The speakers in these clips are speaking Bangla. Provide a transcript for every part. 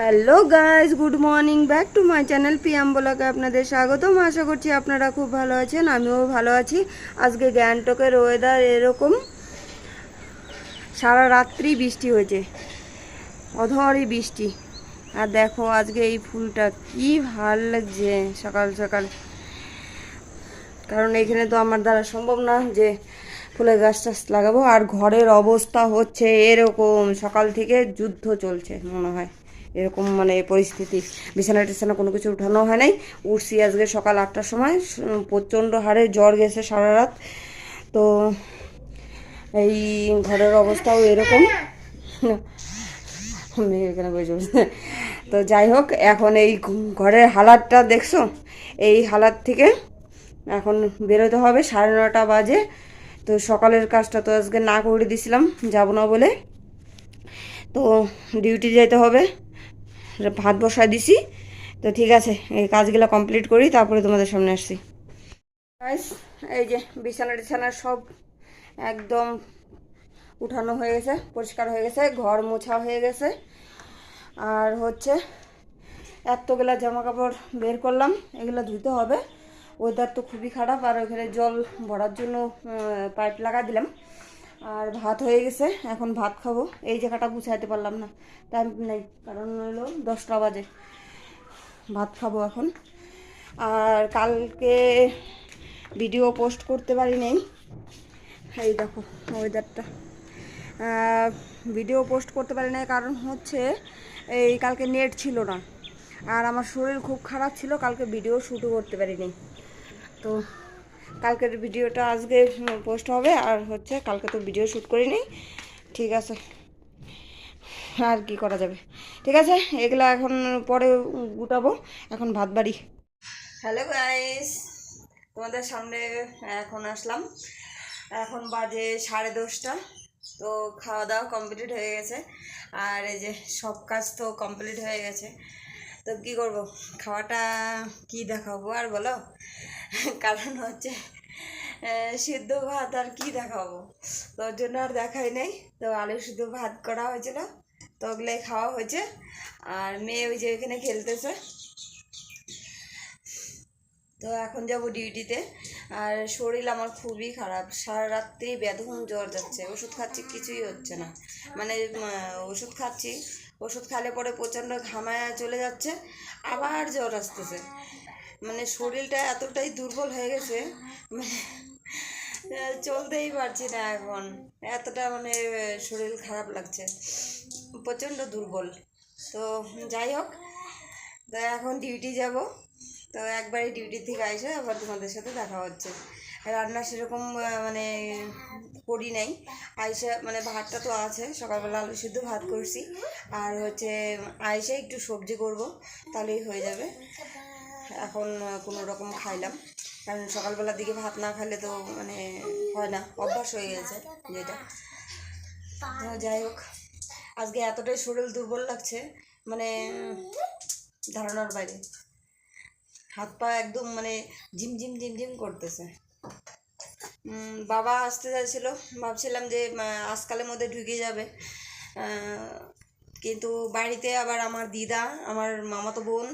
Hello guys good morning back to my channel Piyam বলাকে আপনাদের স্বাগতম। আশা করছি আপনারা খুব ভালো আছেন, আমিও ভালো আছি। আজকে গ্যাংটকের ওয়েদার এরকম। সারা রাত্রি বৃষ্টি হয়েছে। অধরই বৃষ্টি। আর দেখো আজকে এই ফুলটা কি ভালো লাগছে সকাল সকাল। কারণ এখানে তো আমার দ্বারা সম্ভব না যে ফুলের গাছ টাছ লাগাবো। আর ঘরের অবস্থা হচ্ছে এরকম। সকাল থেকে যুদ্ধ চলছে, মনে হয়। এরকম মানে পরিস্থিতি। বিছানা টিছানা কোনো কিছু উঠানো হয় নাই। উঠছি আজকে সকাল আটটার সময়। প্রচণ্ড হারে জ্বর গেছে সারা রাত। তো এই ঘরের অবস্থাও এরকম। এখানে বসে। তো যাই হোক, এখন এই ঘরের হালাতটা দেখছ? এই হালাত থেকে এখন বেরোতে হবে সাড়ে নটা বাজে। তো সকালের কাজটা তো আজকে না করে দিছিলাম, যাব না বলে। তো ডিউটি যেতে হবে। ভাত বসায় দিছি। তো ঠিক আছে, এই কাজগুলো কমপ্লিট করি, তারপরে তোমাদের সামনে আসছি। এই যে বিছানা টিছানা সব একদম উঠানো হয়ে গেছে, পরিষ্কার হয়ে গেছে, ঘর মোছা হয়ে গেছে। আর হচ্ছে এতগুলা জামা কাপড় বের করলাম, এগুলো ধুতে হবে। ওয়েদার তো খুবই খারাপ, আর ওখানে জল ভরার জন্য পাইপ লাগা দিলাম। আর ভাত হয়ে গেছে, এখন ভাত খাব। এই জায়গাটা গুছাইতে পারলাম না টাইম নেই, কারণ হলো দশটা বাজে। ভাত খাব এখন। আর কালকে ভিডিও পোস্ট করতে পারি নাই। এই দেখো ওয়েদারটা ভিডিও পোস্ট করতে পারি নাই, কারণ হচ্ছে এই কালকে নেট ছিল না। আর আমার শরীর খুব খারাপ ছিল, কালকে ভিডিও শ্যুটও করতে পারি পারিনি। তো কালকের ভিডিওটা আজকে পোস্ট হবে, আর হচ্ছে কালকে তো ভিডিও শ্যুট করিনি। ঠিক আছে। আর কি করা যাবে? ঠিক আছে, এগুলো এখন পরে গুটাবো। এখন ভাত বাড়ি। হ্যালো গাইস তোমাদের সামনে এখন আসলাম। এখন বাজে সাড়ে দশটা, তো খাওয়া দাওয়া কমপ্লিট হয়ে গেছে। আর এই যে সব কাজ তো কমপ্লিট হয়ে গেছে। তো কি করব? খাওয়াটা কি দেখাবো আর বলো? কারণ হচ্ছে সিদ্ধ ভাত আর কি দেখাবো? তো ওর জন্য আর দেখাই নাই। তো আলু সিদ্ধ ভাত করা হয়েছিল, তো ওগুলোই খাওয়া হয়েছে। আর মেয়ে ওই যে ওইখানে খেলতেছে। তো এখন যাব ডিউটিতে। আর শরীর আমার খুবই খারাপ। সারা রাত্রি বেদম জ্বর যাচ্ছে। ওষুধ খাচ্ছি, কিছুই হচ্ছে না। মানে ওষুধ খাচ্ছি। ওষুধ খালে পরে প্রচণ্ড ঘামায় চলে যাচ্ছে। আবার জ্বর আসতেছে। মানে শরীরটা এতটাই দুর্বল হয়ে গেছে মানে চলতেই পারছি না এখন। এতটা মানে শরীর খারাপ লাগছে, প্রচণ্ড দুর্বল। তো যাই হোক, তো এখন ডিউটি যাব। তো একবারে ডিউটি থেকে আসে আবার তোমাদের সাথে দেখা হচ্ছে। রান্না সেরকম মানে করি নাই। আইসা মানে ভাতটা তো আছে, সকালবেলা আলু সিদ্ধ ভাত করছি। আর হচ্ছে আইসা একটু সবজি করব, তাহলেই হয়ে যাবে। এখন কোনো রকম খাইলাম। কারণ সকালবেলার দিকে ভাত না খেলে তো মানে হয় না, অভ্যাস হয়ে গেছে যেটা যাই হোক, আজকে এতটাই শরীর দুর্বল লাগছে মানে ধারণার বাইরে। হাত পা একদম মানে জিম ঝিমঝিম ঝিমঝিম করতেছে। বাবা আসতে চাইছিল, ভাবছিলাম যে আজকালের মধ্যে ঢুকে যাবে। কিন্তু বাড়িতে আবার আমার দিদা, আমার মামাতো বোন,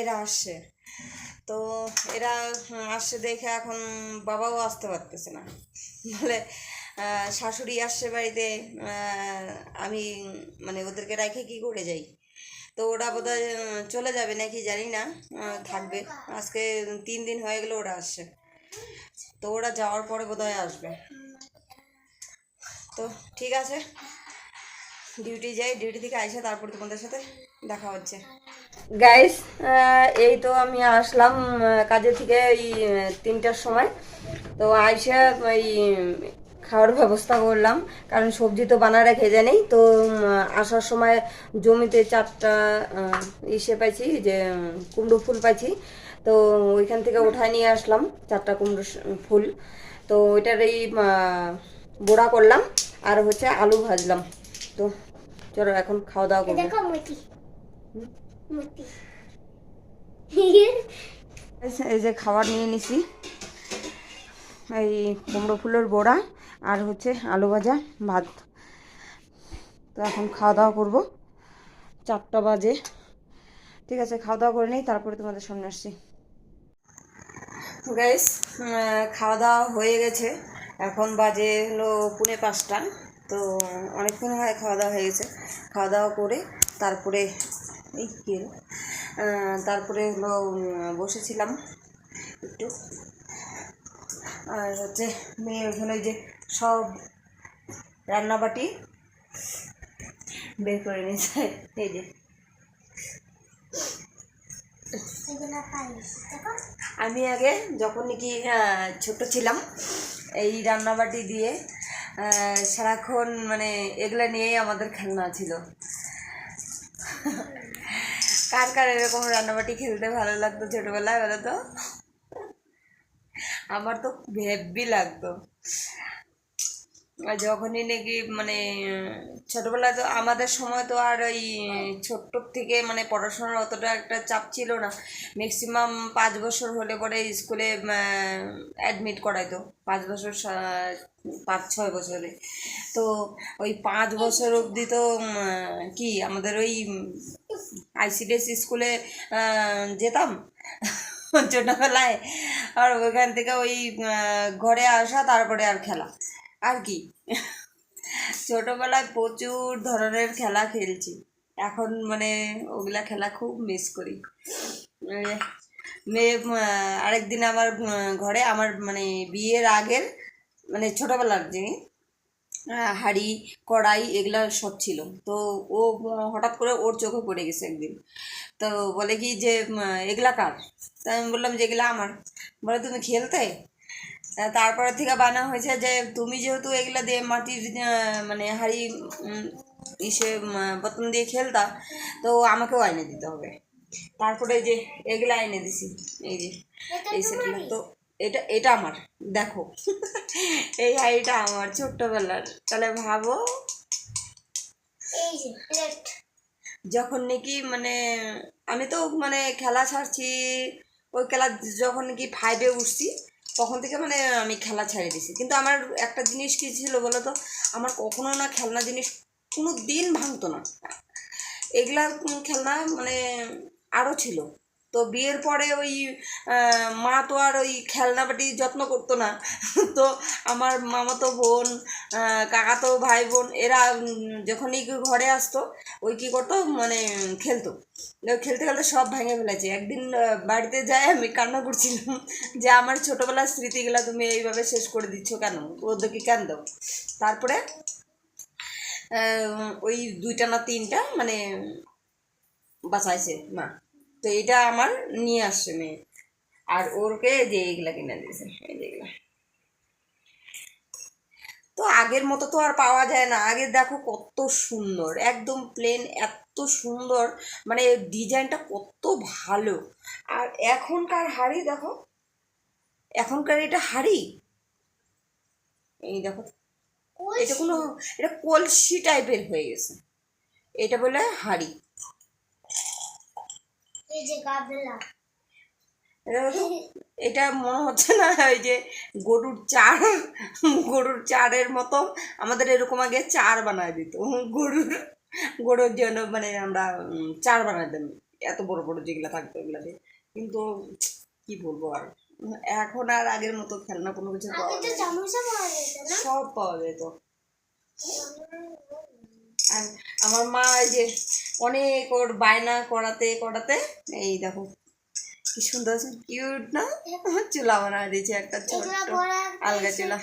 এরা আসছে। তো এরা উম, আসছে দেখে এখন বাবাও আসতে পারতেছে না। বলে শাশুড়ি আসছে বাড়িতে আমি মানে ওদেরকে রেখে কি করে যাই? তো ওরা আহ, চলে যাবে নাকি জানি না থাকবে। আজকে তিন দিন হয়ে গেলে ওরা আসছে। তো ওরা যাওয়ার পরে বোধহয় আসবে। তো ঠিক আছে। ডিউটি যাই ডিউটি থেকে আইসা তারপর তোমাদের সাথে দেখা হচ্ছে। গাইস এই তো আমি আসলাম কাজে থেকে এই তিনটার সময়। তো আইসা এই খাওয়ার ব্যবস্থা করলাম কারণ সবজি তো বানা রেখে জানি তো আসার সময় জমিতে চারটা ইসে পাইছি যে কুমড়ো ফুল পাইছি। তো ওইখান থেকে উঠায় নিয়ে আসলাম চারটা কুমড়ো ফুল। তো ওইটার এই বড়া করলাম আর হচ্ছে আলু ভাজলাম। তো চলো এখন খাওয়া দাওয়া করব। এই যে খাবার নিয়ে নিছি। এই কুমড়ো ফুলের বড়া আর হচ্ছে আলু ভাজা ভাত। তো এখন খাওয়া দাওয়া করব। চারটা বাজে। ঠিক আছে, খাওয়া দাওয়া করে নিই, তারপরে তোমাদের সামনে আসছি। গাইস খাওয়া দাওয়া হয়ে গেছে। এখন বাজে হলো পুনে পাঁচটা। তো অনেকক্ষণ হয় খাওয়া দাওয়া হয়ে গেছে। খাওয়া দাওয়া করে তারপরে এই হলো? তারপরে হলো বসেছিলাম একটু। আর হচ্ছে মেয়ে ওখানে যে সব রান্নাবাটি বের করে নিয়েছে। এই যে। আমি আগে যখন নাকি ছোট ছিলাম, এই রান্নাবাটি দিয়ে সারাক্ষণ মানে এগুলো নিয়েই আমাদের খেলনা ছিল। কার কার এরকম রান্নাবাটি খেলতে ভালো লাগতো ছোটবেলায় বলো তো? আমার তো হেব্বি লাগতো। আর যখনই নাকি মানে ছোটবেলায় তো আমাদের সময় তো আর ওই ছোট্ট থেকে মানে পড়াশোনার অতটা একটা চাপ ছিল না। ম্যাক্সিমাম পাঁচ বছর হলে পরে স্কুলে অ্যাডমিট করাইতো। পাঁচ বছর পাঁচ, ছয় বছরে তো ওই পাঁচ বছর অবধি তো কি আমাদের ওই আইসিডিএস স্কুলে যেতাম। ছোটবেলায়। আর ওইখান থেকে ওই ঘরে আসা, তারপরে আর খেলা। আর কি? ছোটোবেলায় প্রচুর ধরনের খেলা খেলছি। এখন মানে ওগুলা খেলা খুব মিস করি। মেয়ে আরেকদিন আমার ঘরে আমার মানে বিয়ের আগের মানে ছোটোবেলার জিনিস হাঁড়ি, কড়াই এগুলো সব ছিল। তো ও, হঠাৎ করে ওর চোখে পড়ে গেছে একদিন। তো বলে কি যে এগুলা কার? তা আমি বললাম যে, এগুলা আমার। বলে, তুমি খেলতে? তারপরে থেকে বানা হয়েছে যে, তুমি যেহেতু এগুলা দিয়ে মাটির মানে হাঁড়ি ইসে বর্তন দিয়ে খেলতা, তো আমাকেও আইনে দিতে হবে। তারপরে যে, এগুলা এনে দিছি। এই যে, এই সেটগুলো। তো এটা এটা আমার দেখো। এই হাঁড়িটা আমার ছোট্টবেলার। তাহলে ভাবো। যখন নাকি মানে আমি তো মানে খেলা ছাড়ছি ওই খেলা যখন নাকি ফাইভে উঠছি তখন থেকে মানে আমি খেলা ছেড়ে দিছি কিন্তু আমার একটা জিনিস কী ছিল বলো তো? আমার কখনো না খেলনা জিনিস কোনো দিন ভাঙতো না। এগুলা খেলনা মানে আরও ছিল। তো বিয়ের পরে ওই মা তো আর ওই খেলনাবাটি যত্ন করতো না। তো আমার মামাতো বোন কাকাতো ভাই বোন, এরা যখনই ঘরে আসতো, ওই কী করতো মানে খেলতো। খেলতে খেলতে সব ভেঙে ফেলেছে। একদিন বাড়িতে যাই আমি কান্না করছিলাম যে আমার ছোটোবেলার স্মৃতিগুলো তুমি এইভাবে শেষ করে দিচ্ছ কেন? ওদেরকে কেন দাও তারপরে ওই দুইটা না তিনটা মানে বাঁচাইছে মা। তো এটা আমার নিয়ে আসছে মেয়ে। আর ওরকে যে এইগুলা কিনে দিয়েছে, এই যেগুলা তো আগের মতো তো আর পাওয়া যায় না। আগে দেখো কত সুন্দর, একদম প্লেন এত সুন্দর। মানে ডিজাইনটা কত ভালো। আর এখনকার হাড়ি দেখো, এখনকার এটা হাড়ি? এই দেখো, এটা কোনো, এটা কলসি টাইপের হয়ে গেছে। এটা বলে হাড়ি। এটা মনে হচ্ছে না ওই যে গরুর চার গরুর চারের মতো আমাদের এরকম আগে চার বানায় দিত। গরুর গরুর জন্য মানে আমরা চার বানাইতাম এত বড় বড় যেগুলো থাকতো এগুলো দিয়ে। কিন্তু কি বলব আর? এখন আর আগের মতো খেলনা কোনো কিছু পাওয়া সব পাওয়া যেত আর আমার মা এই যে অনেক ওর বায়না করাতে করাতে এই দেখো কি সুন্দর আছে কিউট না? চুলা বানায় দিয়েছে একটা ছোট্ট একটা আলগা চুলা।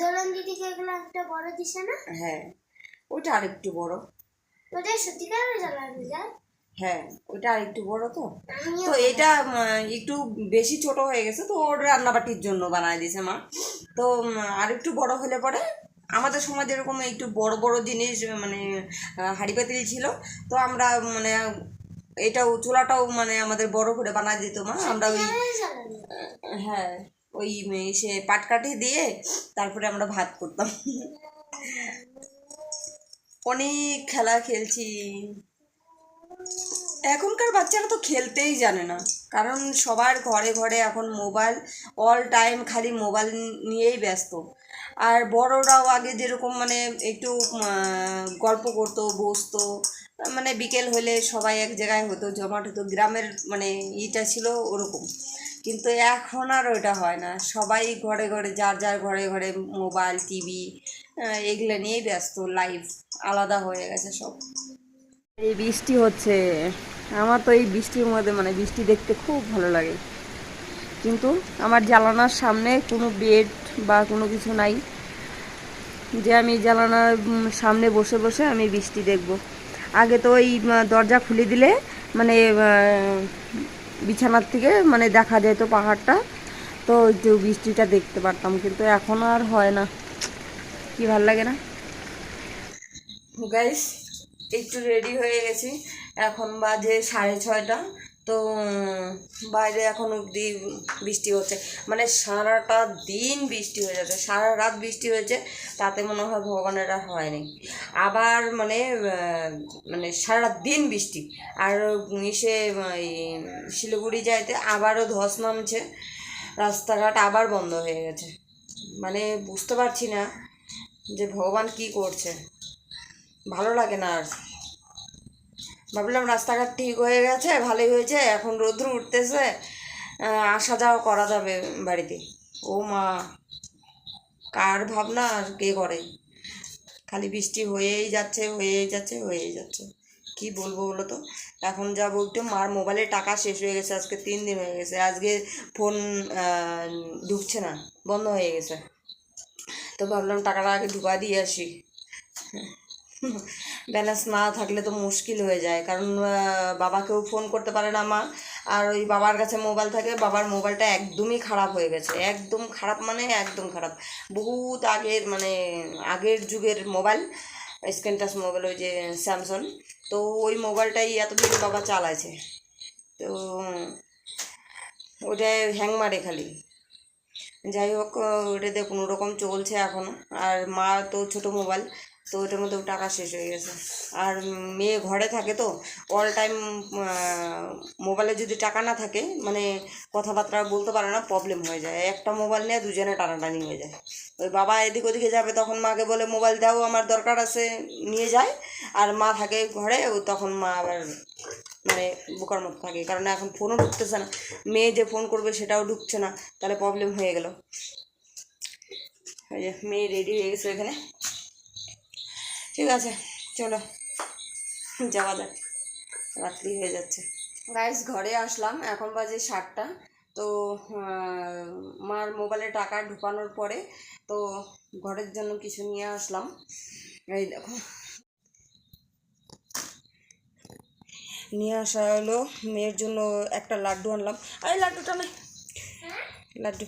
দোলন দিদিকে এগুলো একটা বড় দিছে না? হ্যাঁ ওটা আরেকটু বড়। ওটাই সত্যিকার জ্বালানো যায়। হ্যাঁ ওটা আরেকটু বড় তো। তো এটা একটু বেশি ছোট হয়ে গেছে তো ওর রান্নাবাটির জন্য বানায় দিয়েছে মা। তো উম, আরেকটু বড় হলে পরে আমাদের সময় যেরকম একটু বড় বড় জিনিস মানে হাঁড়ি পাতিল ছিল। তো আমরা মানে এটাও চুলাটাও মানে আমাদের বড় করে বানায় দিত মা। আমরা ওই হ্যাঁ ওই উম, সে পাটকাঠি দিয়ে তারপরে আমরা ভাত করতাম। অনেক খেলা খেলছি। এখনকার বাচ্চারা তো খেলতেই জানে না। কারণ সবার ঘরে ঘরে এখন মোবাইল অল টাইম খালি মোবাইল নিয়েই ব্যস্ত। আর বড়রাও আগে যেরকম মানে একটু গল্প করতো, বসতো মানে বিকেল হলে সবাই এক জায়গায় হতো, জমাট হতো, গ্রামের মানে ইটা ছিল ওরকম। কিন্তু এখন আর ওটা হয় না। সবাই ঘরে ঘরে, যার যার ঘরে ঘরে মোবাইল, টিভি এগুলো নিয়েই ব্যস্ত লাইফ আলাদা হয়ে গেছে সব। এই বৃষ্টি হচ্ছে, আমার তো এই বৃষ্টির মধ্যে মানে বৃষ্টি দেখতে খুব ভালো লাগে। কিন্তু আমার জ্বালানার সামনে কোনো বেড বা কোনো কিছু নাই। যে আমি জানালার সামনে বসে বসে আমি বৃষ্টি দেখব। আগে তো ওই দরজা খুলে দিলে মানে বিছানার থেকে মানে দেখা যেত পাহাড়টা। তো একটু বৃষ্টিটা দেখতে পারতাম, কিন্তু এখন আর হয় না। কি ভালো লাগে না? গাইস একটু রেডি হয়ে গেছি। এখন বাজে সাড়ে ছয়টা। তো বাইরে এখন অবধি বৃষ্টি হচ্ছে। মানে সারাটা দিন বৃষ্টি হয়ে যাচ্ছে, সারা রাত বৃষ্টি হয়েছে, তাতে মনে হয় ভগবানের আর হয়নি আবার মানে মানে সারা দিন বৃষ্টি। আর ইসে শিলিগুড়ি যাইতে আবারও ধস নামছে, রাস্তাঘাট আবার বন্ধ হয়ে গেছে। মানে বুঝতে পারছি না যে ভগবান কি করছে। ভালো লাগে না আর। ভাবলাম রাস্তাঘাট ঠিক হয়ে গেছে, ভালোই হয়েছে, এখন রোদ্র উঠতেছে আসা যাওয়া করা যাবে বাড়িতে। ও মা, কার ভাবনা আর কে করে? খালি বৃষ্টি হয়েই যাচ্ছে হয়েই যাচ্ছে হয়েই যাচ্ছে। কি বলব বলো তো? এখন যা বলতে মার মোবাইলে টাকা শেষ হয়ে গেছে, আজকে তিন দিন হয়ে গেছে, আজকে ফোন ঢুকছে না, বন্ধ হয়ে গেছে। তো ভাবলাম টাকাটা আগে ঢুকা দিয়ে আসি। ব্যালেন্স না থাকলে তো মুশকিল হয়ে যায়। কারণ বাবাকেও ফোন করতে পারে না মা। আর ওই বাবার কাছে মোবাইল থাকে, বাবার মোবাইলটা একদমই খারাপ হয়ে গেছে। একদম খারাপ মানে একদম খারাপ। বহুত আগের মানে আগের যুগের মোবাইল স্ক্রিন টাচ মোবাইল ওই যে স্যামসং তো ওই মোবাইলটাই এতদিন বাবা চালাইছে। তো ওটাই হ্যাং মারে খালি। যাই হোক ওটাতে কোনো রকম চলছে এখনও আর মা তো ছোটো মোবাইল তো ওটার মধ্যেও টাকা শেষ হয়ে গেছে। আর মেয়ে ঘরে থাকে তো অল টাইম মোবাইলে যদি টাকা না থাকে মানে কথাবার্তা বলতে পারে না প্রবলেম হয়ে যায়। একটা মোবাইল নিয়ে দুজনে টানাটানি হয়ে যায়। ওই বাবা এদিক ওদিকে যাবে, তখন মাকে বলে মোবাইল দাও, আমার দরকার আছে, নিয়ে যায়। আর মা থাকে ঘরে, ও তখন মা আবার মানে বোকার মতো থাকে, কারণ এখন ফোনও ঢুকতেছে না। মেয়ে যে ফোন করবে, সেটাও ঢুকছে না। তাহলে প্রবলেম হয়ে গেল। মেয়ে রেডি হয়ে গেছে এখানে ঠিক আছে, চলো। যাওয়া যাক। রাত্রি হয়ে যাচ্ছে। গাইস ঘরে আসলাম। এখন বাজে সাতটা। তো মার মোবাইলে টাকা ঢুকানোর পরে তো ঘরের জন্য কিছু নিয়ে আসলাম। এই দেখো। নিয়ে আসা হলো মেয়ের জন্য একটা লাড্ডু আনলাম। এই লাড্ডুটা না। লাড্ডু।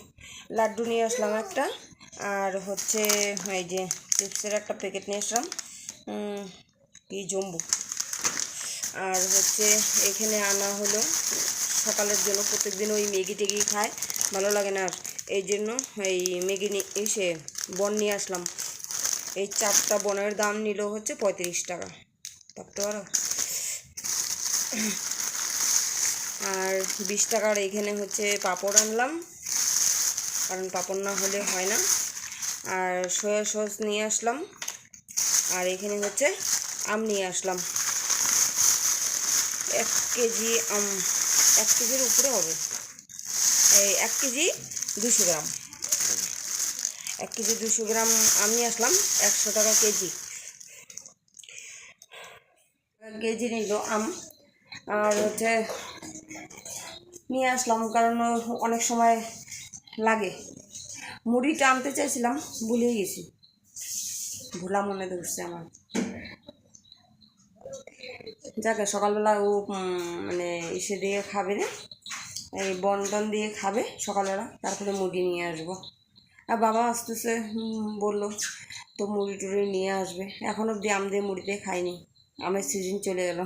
লাড্ডু নিয়ে আসলাম একটা। আর হচ্ছে, এই যে, চিপসের একটা প্যাকেট নিয়ে আসলাম। কি জম্বু। আর হচ্ছে এখানে আনা হলো সকালের জন্য, প্রত্যেকদিন ওই ম্যাগি টেগি খায়, ভালো লাগে না আর। এই জন্য এই ম্যাগি নিয়ে এসে বন নিয়ে আসলাম। এই চারটা বনের দাম নিল হচ্ছে পঁয়ত্রিশ টাকা। ভাবতে পারো? আর বিশ টাকার এইখানে হচ্ছে পাপড় আনলাম, কারণ পাপড় না হলে হয় না। আর সয়া সস নিয়ে আসলাম। আর এখানে হচ্ছে আম নিয়ে আসলাম। এক কেজি আম, এক কেজির উপরে হবে। এই এক কেজি দুশো গ্রাম। এক কেজি দুশো গ্রাম আম নিয়ে আসলাম, একশো টাকা কেজি। কেজি নিল আম। আর হচ্ছে নিয়ে আসলাম, কারণ অনেক সময় লাগে। মুড়িটা আনতে চাইছিলাম, ভুলেই গেছি। ভোলা মনে ধরছে আমার। যাকে, সকালবেলা ও মানে এসে দিয়ে খাবে না। এই বন টন দিয়ে খাবে সকালবেলা, তারপরে মুড়ি নিয়ে আসব। আর বাবা আসতেছে বলল, তো মুড়ি টুড়ি নিয়ে আসবে। এখন অব্দি আম দিয়ে মুড়ি দিয়ে খাইনি। আমের সিজন চলে গেল।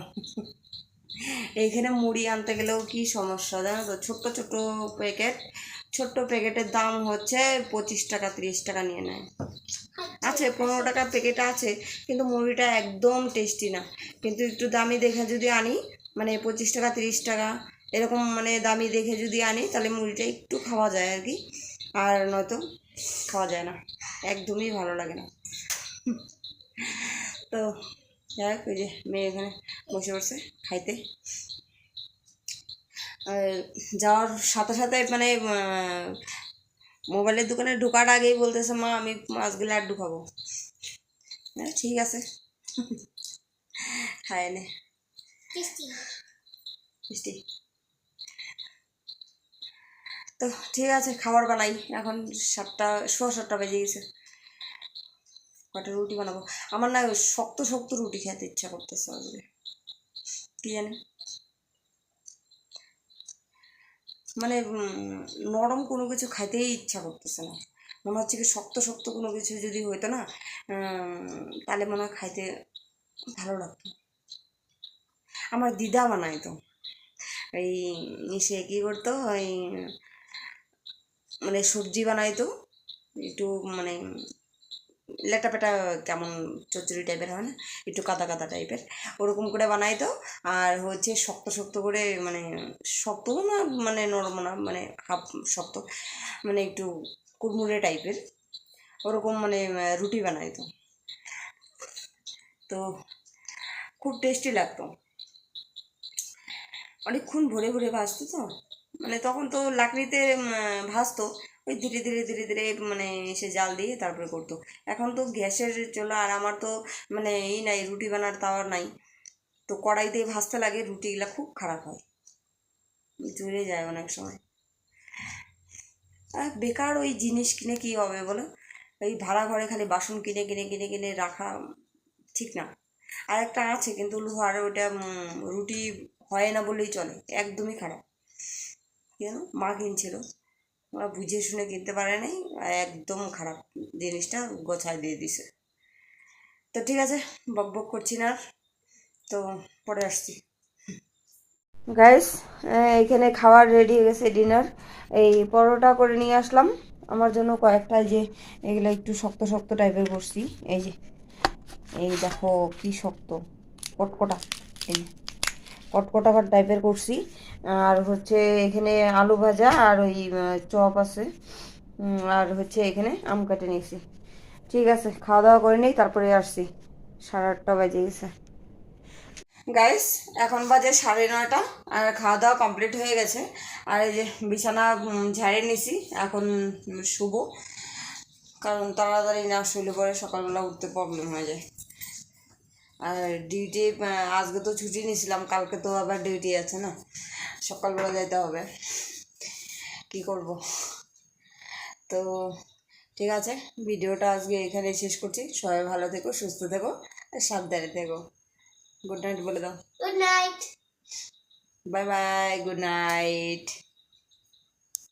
এইখানে মুড়ি আনতে গেলেও কি সমস্যা জানো তো? ছোট্ট ছোট্ট প্যাকেট ছোট্ট প্যাকেটের দাম হচ্ছে পঁচিশ টাকা, তিরিশ টাকা নিয়ে নেয়। আছে, পনেরো টাকা প্যাকেট আছে, কিন্তু মুড়িটা একদম টেস্টি না। কিন্তু একটু দামি দেখে যদি আনি মানে পঁচিশ টাকা, তিরিশ টাকা, এরকম মানে দামি দেখে যদি আনি, তাহলে মুড়িটা একটু খাওয়া যায় আর কি। আর নয়তো খাওয়া যায় না, একদমই ভালো লাগে না। তো যাই হোক, ওই যে মেয়ে এখানে বসে পড়ছে খাইতে। যাওয়ার সাথে সাথে মানে মোবাইলের দোকানে ঢোকার আগেই বলতেছে মা আমি মাছগুলো খাব। হ্যাঁ ঠিক আছে। খায় নে মিষ্টি তো ঠিক আছে খাবার বানাই। এখন সাতটা সোয়া সাতটা বেজে গেছে। কটা রুটি বানাবো? আমার না শক্ত শক্ত রুটি খেতে ইচ্ছা করতেছে আজকে। কি জানি? মানে নরম কোনো কিছু খাইতেই ইচ্ছা করতেছে না। মনে হচ্ছে কি শক্ত শক্ত কোনো কিছু যদি হইতো না তাহলে মনে হয় খাইতে ভালো লাগতো। আমার দিদা বানাইতো। এই, সে কী করতো, ওই মানে সবজি বানাইতো, একটু মানে লেটাপেটা কেমন চচ্চড়ি টাইপের হয় না? একটু কাদা কাদা টাইপের ওরকম করে বানাইতো আর হচ্ছে শক্ত শক্ত করে মানে শক্ত না মানে নরম না মানে হাফ শক্ত মানে একটু কুড়মুড়ে টাইপের ওরকম মানে রুটি বানাইতো তো। তো খুব টেস্টি লাগতো। অনেকক্ষণ ভরে ভরে ভাজতো তো। মানে তখন তো লাকড়িতে ভাজতো। ওই ধীরে ধীরে ধীরে ধীরে মানে সে জাল দিয়ে তারপরে করতো। এখন তো গ্যাসের চলো আর আমার তো মানে এই নাই, রুটি বানার তাওয়ার নাই। তো কড়াই দিয়ে ভাজতে লাগে, রুটিগুলো খুব খারাপ হয়। জ্বলে যায় অনেক সময়। আর বেকার ওই জিনিস কিনে কী হবে বলো? ওই ভাড়া ঘরে খালি বাসন কিনে কিনে কিনে কিনে রাখা ঠিক না। আর একটা আছে কিন্তু লোহার, ওইটা রুটি হয় না বললেই চলে। একদমই খারাপ। কেন মা কিনছিল। ওরা বুঝে শুনে কিনতে পারে নাই একদম খারাপ জিনিসটা গোছায় দিয়ে দিছে। তো ঠিক আছে, বক বক করছি না তো পরে আসছি। গাইস এখানে খাবার রেডি হয়ে গেছে ডিনার এই পরোটা করে নিয়ে আসলাম। আমার জন্য কয়েকটা যে, এগুলো একটু শক্ত শক্ত টাইপের করছি। এই যে, এই দেখো কি শক্ত, কটকটা। এই। কটকটা টাইপের করছি। আর হচ্ছে এখানে আলু ভাজা আর ওই চপ আছে। আর হচ্ছে এখানে আম কাটে নিয়েছি। ঠিক আছে খাওয়া দাওয়া করে নিই তারপরে আসছি। সাড়ে আটটা বাজে গেছে। গাইস এখন বাজে সাড়ে নয়টা আর খাওয়া দাওয়া কমপ্লিট হয়ে গেছে। আর এই যে বিছানা উম, ঝাড়ে নিছি এখন শুভ কারণ তাড়াতাড়ি না শুলে পরে সকালবেলা উঠতে প্রবলেম হয়ে যায়। আর ডিউটি আজকে তো ছুটি নিয়েছিলাম কালকে তো আবার ডিউটি আছে না। সকালবেলা যেতে হবে। কি করব? তো ঠিক আছে ভিডিওটা আজকে এখানে শেষ করছি। সবাই ভালো থেকো সুস্থ থেকো আর সাবধানে থেকো। গুড নাইট বলে দাও। Good night bye bye good night